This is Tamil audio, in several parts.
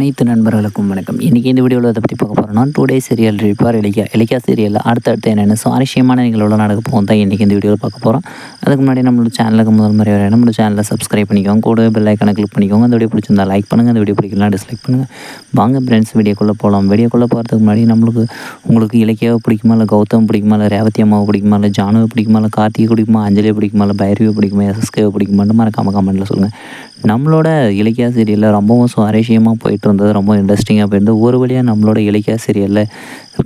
அனைத்து நண்பர்களுக்கும் வணக்கம். இன்றைக்கி இந்த வீடியோவில் அதை பற்றி பார்க்க போகிறோம்னா டூ டே சீரியல் ரிப்பார் இலக்கியா இலக்கியா சீரியலில் அடுத்தடுத்து என்னென்ன சுவாரஸ்யமான நிகழ்வுகள் நடக்க போகும் தான் இன்றைக்கி இந்த வீடியோவில் பார்க்க போகிறோம் அதுக்கு முன்னாடி நம்மளோட சேனலுக்கு முதல் முறை வர நம்மளோட சேனலை சப்ஸ்கிரைப் பண்ணிக்கோங்க. கூட பெல் ஐக்கனை கிளிக் பண்ணிக்கோங்க. அந்த வீடியோ பிடிச்சிருந்தா லைக் பண்ணுங்கள் அந்த வீடியோ பிடிக்கலாம் டிஸ்லைக் பண்ணுங்கள் வாங்க ஃப்ரெண்ட்ஸ் வீடியோக்குள்ளே போகலாம் வீடியோக்குள்ளே போகிறதுக்கு முன்னாடி நம்மளுக்கு உங்களுக்கு இலக்கியாவை பிடிக்குமா இல்லை கௌதம் பிடிக்குமா இல்லை ரேவதி அம்மாவை பிடிக்குமா இல்லை ஜானுவை பிடிக்குமா இல்லை கார்த்திகை பிடிக்குமா அஞ்சலியை பிடிக்குமா இல்லை பைரவியை பிடிக்குமா எஸ்எஸ்கேவை பிடிக்குமான்னு மறக்காம கமெண்ட்டில் சொல்லுங்கள் நம்மளோட இலக்கியா சீரியலில் ரொம்பவும் சுவாரஸ்யமாக போயிட்டு இருந்தது ரொம்ப இன்ட்ரெஸ்டிங்காக போயிருந்தது. ஒரு வழியாக நம்மளோட இலக்கியா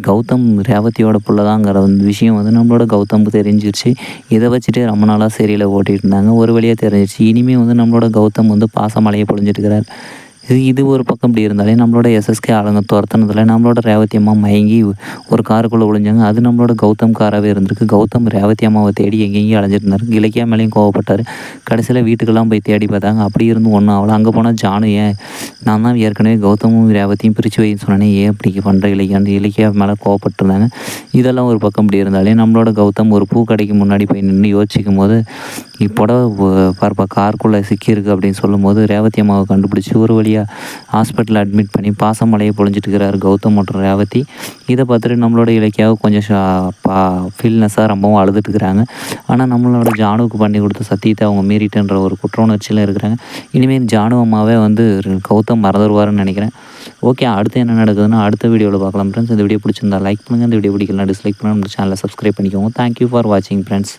கௌதம் ரேவதியோட புள்ள தாங்கிற வந்து விஷயம் வந்து நம்மளோட கௌதமுக்கு தெரிஞ்சிருச்சு. இதை வச்சுட்டு ரொம்ப நாளாக சீரியலை ஓட்டிகிட்டு இருந்தாங்க. ஒரு வழியாக தெரிஞ்சிருச்சு. இனிமேல் வந்து நம்மளோட கௌதம் வந்து பாசமலையை பொழிஞ்சிட்டு இருக்கிறார். இது இது ஒரு பக்கம் இப்படி இருந்தாலே நம்மளோட எஸ்எஸ்கே ஆளுங்க துரத்துனதில் நம்மளோட ரேவதி அம்மா மயங்கி ஒரு காருக்குள்ளே ஒழிஞ்சாங்க அது நம்மளோட கௌதம் காராகவே இருந்திருக்கு. கௌதம் ரேவதி அம்மாவை தேடி எங்கெங்கேயும் அலைஞ்சிட்டு இலக்கியா மேலேயும் கோவப்பட்டார். கடைசியில் வீட்டுக்கெல்லாம் போய் தேடி பார்த்தாங்க. அப்படி இருந்து ஒன்றும் ஆகலை. அங்கே போனால் ஜானு ஏன்? நான் தான் ஏற்கனவே கௌதமும் ரேவதியும் பிரித்து வைன்னு சொன்னேன். ஏன் இப்படி பண்ணுற இலக்கியான்னு இலக்கியா மேலே கோவப்பட்டிருந்தாங்க. இதெல்லாம் ஒரு பக்கம் இப்படி இருந்தாலே நம்மளோட கௌதம் ஒரு பூ கடைக்கு முன்னாடி போய் நின்று யோசிக்கும் போது புடவை பார்ப்பா காருக்குள்ளே சிக்கியிருக்கு அப்படின்னு சொல்லும்போது ரேவதி அம்மாவை கண்டுபிடிச்சி ஒரு வழியாக ஹாஸ்பிட்டலில் அட்மிட் பண்ணி பாசமலையை பொழிஞ்சிட்டுக்கிறார் கௌதம் மற்றும் ரேவதி. இதை பார்த்துட்டு நம்மளோட இலக்கியாவை கொஞ்சம் ஷா- பா ஃபீல்னஸாக ரொம்பவும் அழுதுட்டுருக்குறாங்க. ஆனால் நம்மளோட ஜானுவுக்கு பண்ணி கொடுத்த சத்தியத்தை அவங்க மீறிட்டுன்ற ஒரு குற்ற உணர்ச்சியில் இருக்கிறாங்க. இனிமேல் ஜானு அம்மாவே வந்து கௌதம் மறந்துடுவாருன்னு நினைக்கிறேன். ஓகே அடுத்து என்ன நடக்குதுன்னா அடுத்த வீடியோவில் பார்க்கலாம் ஃப்ரெண்ட்ஸ் இந்த வீடியோ பிடிச்சிருந்தா லைக் பண்ணுங்கள் இந்த வீடியோ பிடிக்கலாம் டிஸ்லைக் பண்ணுங்கள் நம்ம சேனலை சப்ஸ்கிரைப் பண்ணிக்கோங்க. தேங்க்யூ ஃபார் வாட்சிங் ஃப்ரெண்ட்ஸ்